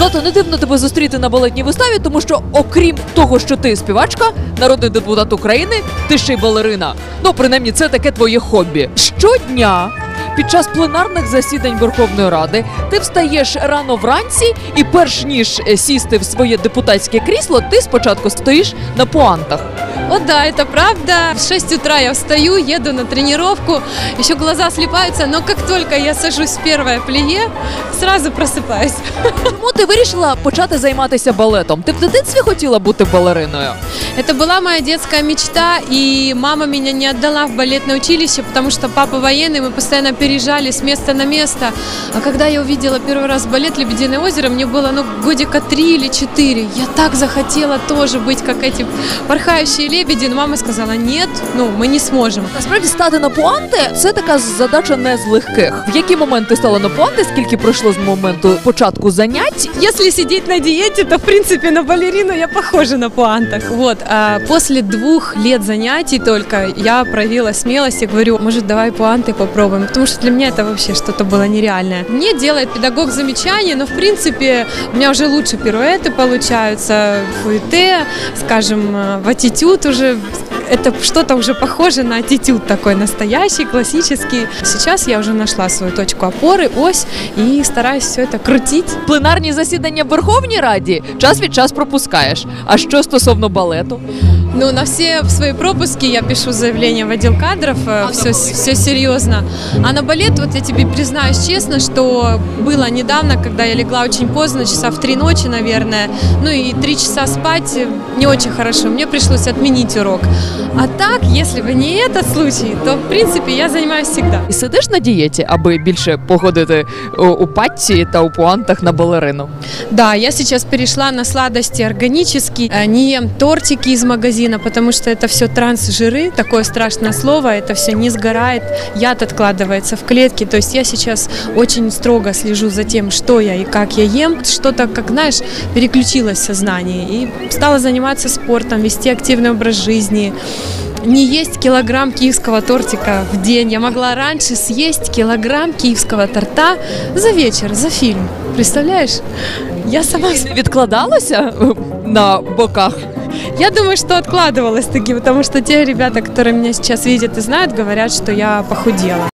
Злато, не дивно тебе зустріти на балетній виставі, тому що, окрім того, що ти співачка, народний депутат України, ти ще й балерина. Ну, принаймні, це таке твоє хобі. Щодня. Під час пленарних засідань Верховної Ради ти встаєш рано вранці, і перш ніж сісти в своє депутатське крісло, ти спочатку стоїш на пуантах. О, да, это правда. В 6 утра я встаю, еду на тренировку, еще глаза слепаются, но как только я сажусь в первое плие, сразу просыпаюсь. Чому ти вирішила почати займатися балетом? Ти в дитинстві хотіла бути балериною? Это была моя детская мечта, и мама меня не отдала в балетное училище, потому что папа военный, мы постоянно переезжали с места на место. А когда я увидела первый раз балет «Лебединое озеро», мне было ну, годика три или четыре. Я так захотела тоже быть, как эти порхающие лебеди, но мама сказала, нет, ну, мы не сможем. Насправді стати на пуанти це така задача не з легких. В який момент ти стала на пуанти? Скільки пройшло з моменту початку занять? Если сидеть на диете, то, в принципе, на балерину я похожа на пуантах. Вот, после двух лет занятий только я проявила смелость и говорю, может, давай пуанты попробуем, потому что для меня это вообще что-то было нереальное. Мне делает педагог замечания, но, в принципе, у меня уже лучше пируэты получаются, фуэте, скажем, э, в аттитюд уже это что-то уже похоже на аттитюд такой настоящий, классический. Сейчас я уже нашла свою точку опоры, ось, и стараюсь все это крутить. Пленарні засідання в Верховній Раді час від час пропускаєш. А що стосовно балету? Ну, на все свои пропуски я пишу заявление в отдел кадров, все, все серьезно. А на балет, вот я тебе признаюсь честно, что было недавно, когда я легла очень поздно, часа в три ночи, наверное, ну и три часа спать э, не очень хорошо, мне пришлось отменить урок. А так, если бы не этот случай, то, в принципе, я занимаюсь всегда. І сидиш на дієті, аби більше походити о, у патці та у пуантах на балерину. Да, я сейчас перешла на сладости органические, э, не ем тортики из магазина, потому что это все трансжиры, такое страшное слово, это все не сгорает, яд откладывается в клетке, то есть я сейчас очень строго слежу за тем, что я и как я ем, что-то, как знаешь, переключилось сознание и стала заниматься спортом, вести активный образ жизни, не есть килограмм киевского тортика в день. Я могла раньше съесть килограмм киевского торта за вечер, за фильм. Представляешь? Я сама... Не відкладалося е, на боках? Я думаю, что откладывалась таки, потому что те ребята, которые меня сейчас видят и знают, говорят, что я похудела.